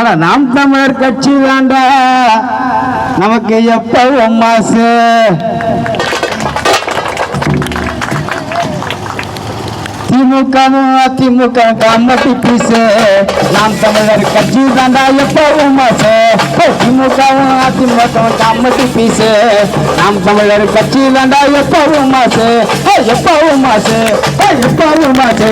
ஆனா நாம் தமிழர் கட்சி தாண்டா. நமக்கு எப்பவும் மாசு திமுகவும் அதிமுக கம்மட்டி பீசு. நாம் தமிழர் கட்சி தாண்டா எப்பவும் மாசு திமுகவும் அதிமுக கம்மட்டி பீசு. நாம் தமிழர் கட்சி தாண்டா எப்பவும் மாசு எப்பவும் மாசு எப்பவும் மாசு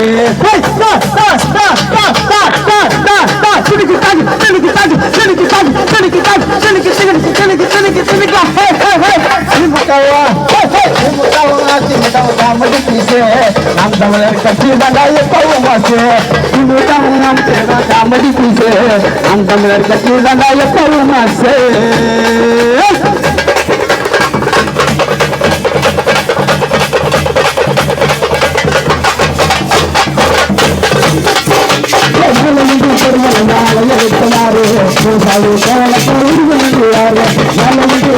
நாம் தமிழர் கட்சி தாண்டா எப்பவும் மாசு திமுகவும் நாம் காமெடி பீசு நாம் தமிழர் கட்சி தாண்டா எப்பவும் மாசு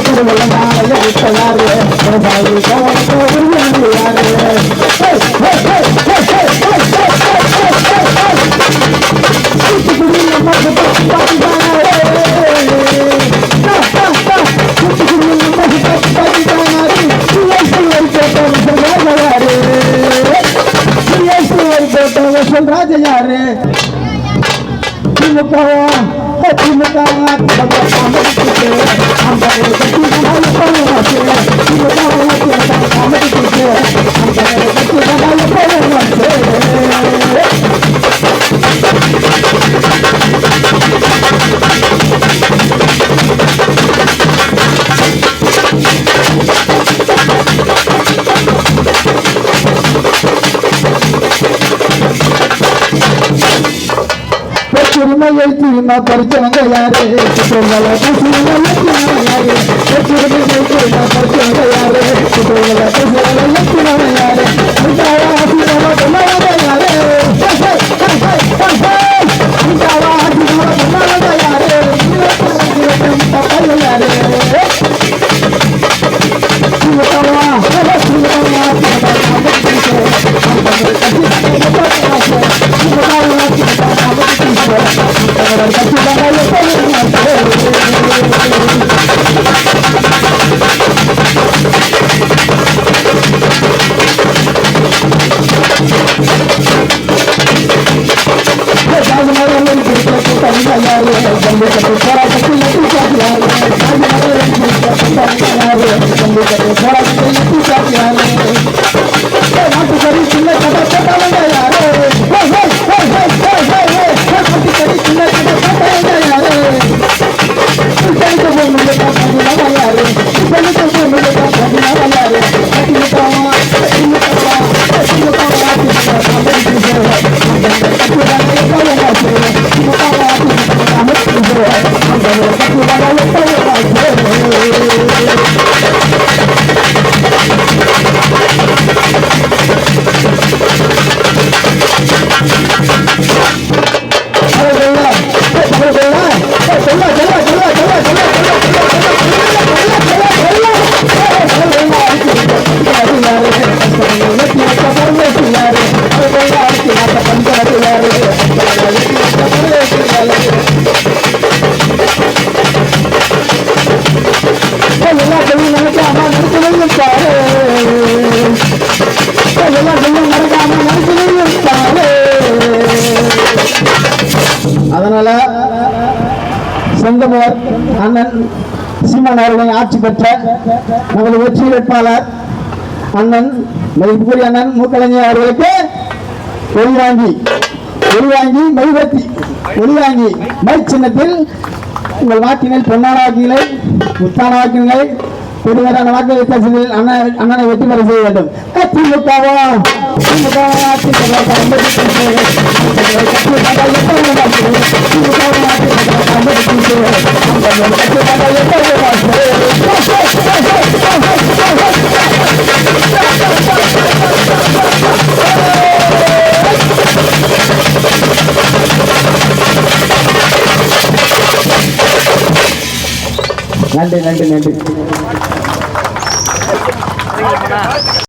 சொல்றாஜ யாரு திமுகவா তুমি কালা আমরা చిరుమయ్యైతి నా పరిచయం గయారే చిత్రమలకు Thank you. அதனால செங்கமோர் அண்ணன் சீமான் அவர்களின் ஆட்சி பெற்ற நமது வெற்றி வேட்பாளர் அண்ணன் மதிப்புக்குரிய அண்ணன் மூக்கலைஞர் அவர்களுக்கு வெளிவாங்கி வெளிவாங்கி ஒளி வாங்கி மெய்வத்தி சின்னத்தில் உங்கள் வாக்கினை பொன்னான வாக்கினை முத்தான வாக்கினை பெருமையான வாக்கு வித்தியாசத்தில் அண்ணன் அண்ணனை வெற்றி பெற செய்ய வேண்டும். திமுகவா திமுக நன்றி நன்றி நன்றி.